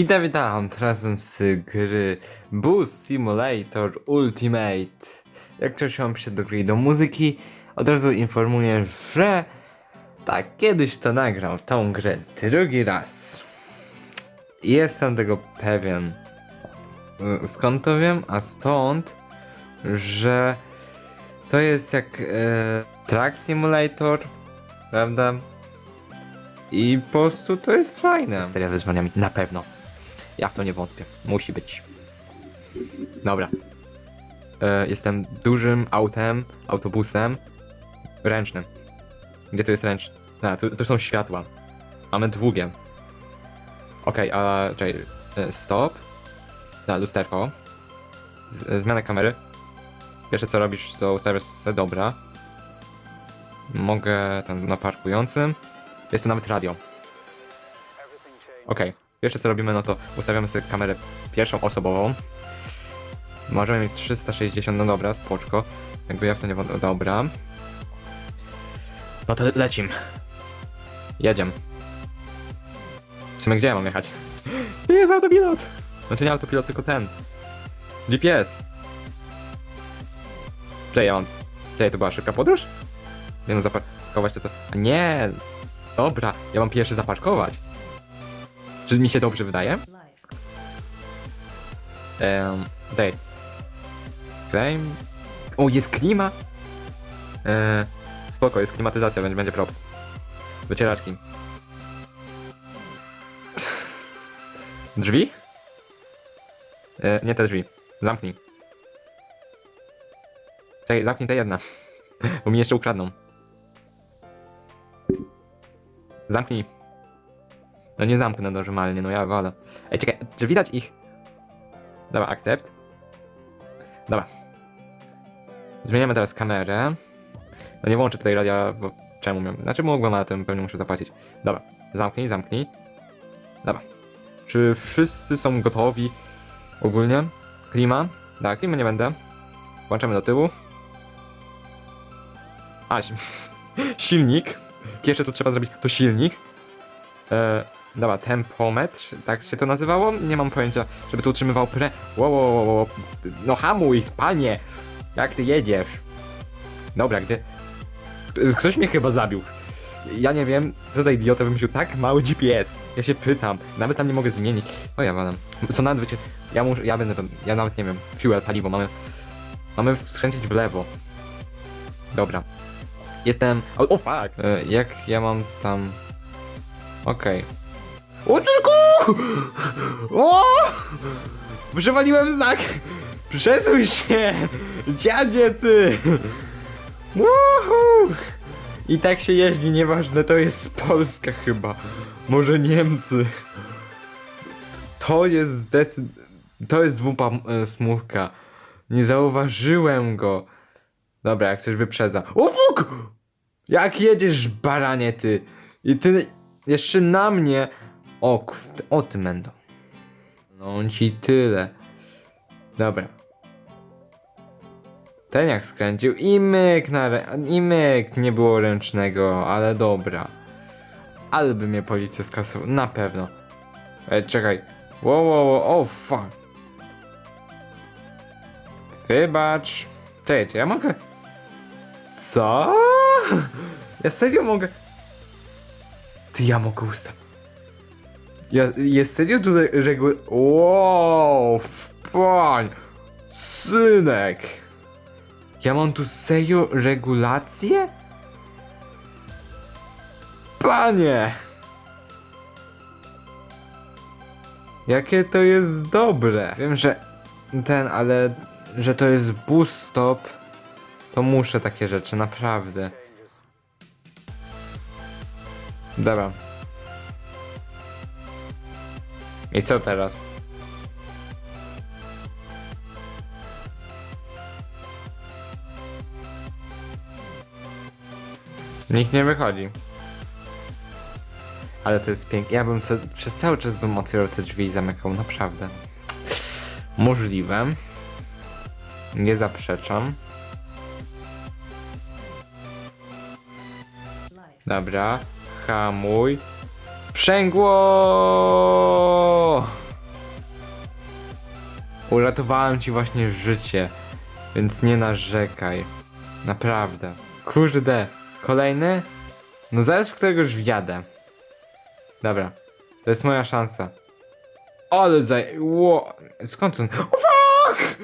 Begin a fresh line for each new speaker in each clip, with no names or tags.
Witam, witam, teraz z gry Boost Simulator Ultimate. Jak przeszłam się do gry do muzyki, od razu informuję, że tak, kiedyś to nagram tą grę drugi raz. Jestem tego pewien. Y, Skąd to wiem? A stąd, że to jest jak e, Track Simulator, prawda? I po prostu to jest fajne. Seria wyzwaniami, na pewno. Ja w to nie wątpię. Musi być. Dobra. E, jestem dużym autem, autobusem ręcznym. Gdzie to jest ręczny? A, tu, tu są światła. Mamy długie. Okej, a czekaj. e, Stop. Da, lusterko. Z, e, zmiana kamery. Pierwsze co robisz, to ustawiasz se dobra. Mogę tam na parkującym. Jest tu nawet radio. Okej. Pierwsze co robimy, no to ustawiamy sobie kamerę pierwszą osobową. Możemy mieć 360, no dobra, spoczko. Jakby ja w to nie wątpię. Dobra. No to lecim. Jedziemy. W sumie gdzie ja mam jechać? Tu jest autopilot! Znaczy nie autopilot, tylko ten. GPS. Czekaj, ja mam... Czekaj, to była szybka podróż? Nie no, zaparkować to to... A Nie! Dobra, ja mam pierwszy zaparkować. Czy mi się dobrze wydaje? Um, daj. Claim. O, jest klima! E, spoko, jest klimatyzacja, będzie, będzie props. Wycieraczki. Drzwi? E, nie te drzwi. Zamknij. Czekaj, zamknij te jedna. Bo mi jeszcze ukradną. Zamknij. No nie zamknę normalnie, no ja wolę. Ej, czekaj, czy widać ich? Dobra, akcept. Dobra. Zmieniamy teraz kamerę. No nie włączę tutaj radia, bo czemu miałem? Znaczy mógłbym, ale tym pewnie muszę zapłacić. Dobra, zamknij, zamknij. Dobra. Czy wszyscy są gotowi? Ogólnie? Klima? Tak, klimy nie będę. Włączamy do tyłu. A, si- silnik. Pierwsze to trzeba zrobić, to silnik. E, dobra, tempometr, tak się to nazywało? Nie mam pojęcia, żeby to utrzymywał pre... Wow, wow, wow. No hamuj, panie! Jak ty jedziesz? Dobra, gdy... Ktoś mnie chyba zabił. Ja nie wiem, co za idiota wymyślił tak mały GPS. Ja się pytam, nawet tam nie mogę zmienić. O ja walam. Co nawet wiecie, ja muszę, ja będę, ja nawet nie wiem, fuel, paliwo, mamy... Mamy skręcić w lewo. Dobra. Jestem... O, o fuck! E, jak ja mam tam... Okej. O tylko! O! Przewaliłem znak! Przesuń się! Dziadzie ty! Woohoo! I tak się jeździ, nieważne, to jest Polska chyba. Może Niemcy. To jest zdecyd... To jest dwupa e, smówka. Nie zauważyłem go. Dobra, jak coś wyprzedza. O! Jak jedziesz, baranie ty! I ty jeszcze na mnie. O, o ty mendo. No ci tyle. Dobra. Ten jak skręcił i myk na i myk nie było ręcznego, ale dobra. Ale by mnie policja skasowała, na pewno. Ej, czekaj. Wow, wow, wow, oh fuck. Wybacz. Czekajcie, ja mogę... Co? Ja serio mogę... Ty ja mogę ustawić. Ja, jest serio tutaj reguł... Wow, pań! Synek! Ja mam tu serio regulacje? Panie! Jakie to jest dobre. Wiem, że ten, ale że to jest bus stop, to muszę takie rzeczy, naprawdę. Dobra. I co teraz? Nikt nie wychodzi. Ale to jest piękne. Ja bym przez cały czas bym otwierał te drzwi i zamykał, naprawdę. Możliwe. Nie zaprzeczam. Dobra. Hamuj. Sprzęgło! Uratowałem ci właśnie życie, więc nie narzekaj. Naprawdę. Kurde. Kolejny? No zaraz w którego już wjadę. Dobra. To jest moja szansa. Ale zaj... Ło... Skąd on? O fuck!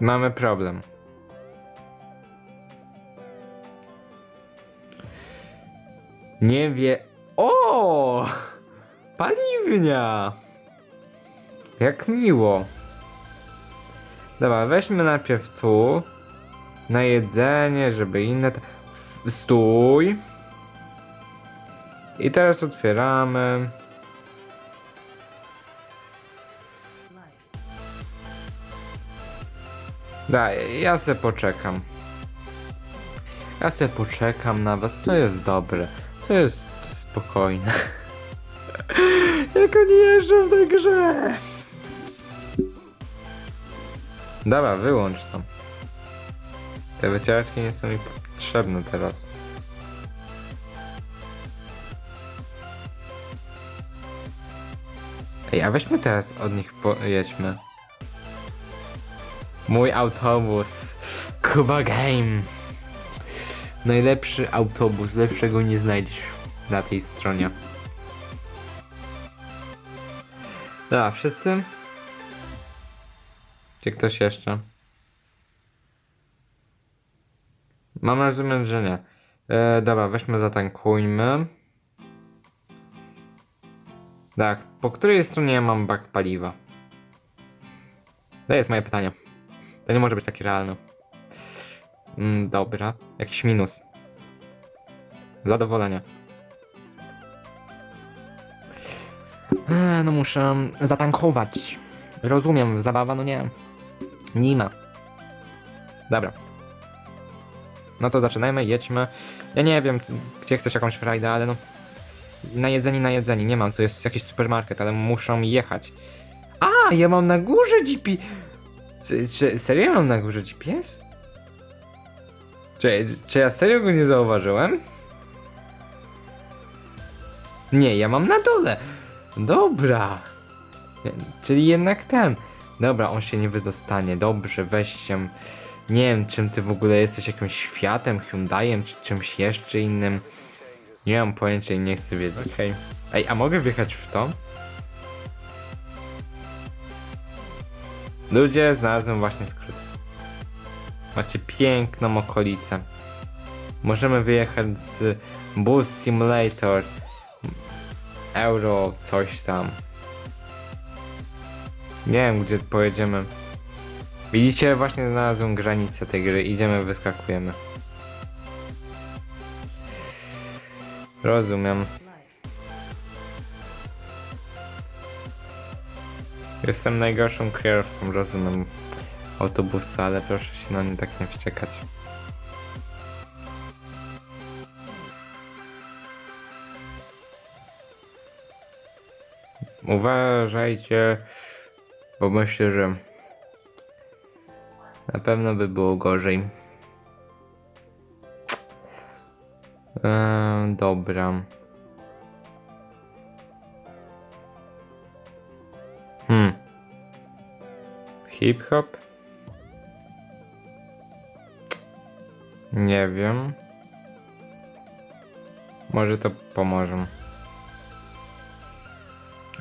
Mamy problem. Nie wie... O! Paliwnia! Jak miło. Dobra, weźmy najpierw tu. Na jedzenie, żeby inne... Stój. I teraz otwieramy. Da, ja se poczekam. Ja se poczekam na was, to jest dobre. To jest spokojne. Jak oni jeżdżą w tej grze. Dobra, wyłącz tam. Te wycieraczki nie są mi potrzebne teraz. Ej, a weźmy teraz od nich pojedźmy. Mój autobus. Kuba Game. Najlepszy autobus, lepszego nie znajdziesz na tej stronie. Dobra, wszyscy? Czy ktoś jeszcze? Mam rozumieć, że nie. E, dobra, weźmy zatankujmy. Tak, po której stronie ja mam bak paliwa? To jest moje pytanie. To nie może być takie realne. Mm, dobra, jakiś minus. Zadowolenie. Eee, no muszę zatankować. Rozumiem, zabawa, no nie. Nie ma. Dobra. No to zaczynajmy, jedźmy. Ja nie wiem, gdzie chcesz jakąś frajdę, ale no... Na jedzeni, na jedzeni, nie mam, tu jest jakiś supermarket, ale muszą jechać. A, ja mam na górze GP... Czy, czy serio mam na górze GPS? Czy, czy ja serio go nie zauważyłem? Nie, ja mam na dole. Dobra. Czyli jednak ten. Dobra, on się nie wydostanie. Dobrze, weź się. Nie wiem, czym ty w ogóle jesteś, jakimś światem, Hyundaiem, czy czymś jeszcze innym. Nie mam pojęcia i nie chcę wiedzieć. Okej. Ej, a mogę wjechać w to? Ludzie, znalazłem właśnie skrót. Macie piękną okolicę. Możemy wyjechać z Bus Simulator Euro coś tam. Nie wiem gdzie pojedziemy. Widzicie, właśnie znalazłem granicę tej gry. Idziemy, wyskakujemy. Rozumiem. Jestem najgorszą kierowcą, rozumiem autobusa, ale proszę się na nie tak nie wściekać. Uważajcie, bo myślę, że na pewno by było gorzej. Eee, dobra. Hip hop? Nie wiem. Może to pomoże.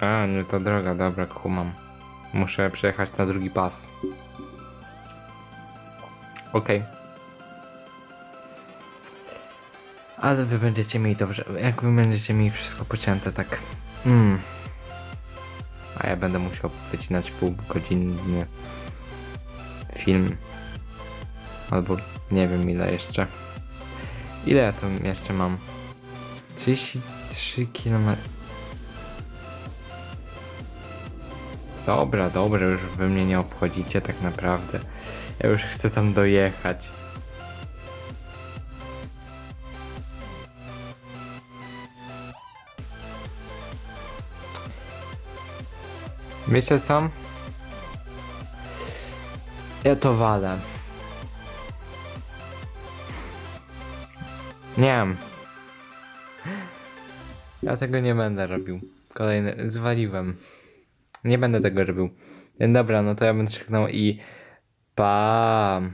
A, nie to droga, dobra, kumam. Muszę przejechać na drugi pas. Okej. Ale wy będziecie mieli dobrze. Jak wy będziecie mieli wszystko pocięte, tak. Mm. A ja będę musiał wycinać półgodzinny film. Albo nie wiem ile jeszcze. Ile ja tam jeszcze mam? 33 km. Dobra, dobra, już wy mnie nie obchodzicie tak naprawdę. Ja już chcę tam dojechać. Wiecie co? Ja to walę. Nie wiem. Ja tego nie będę robił. Kolejny, zwaliłem. Nie będę tego robił. Dobra, no to ja będę krzyknął i... PAM.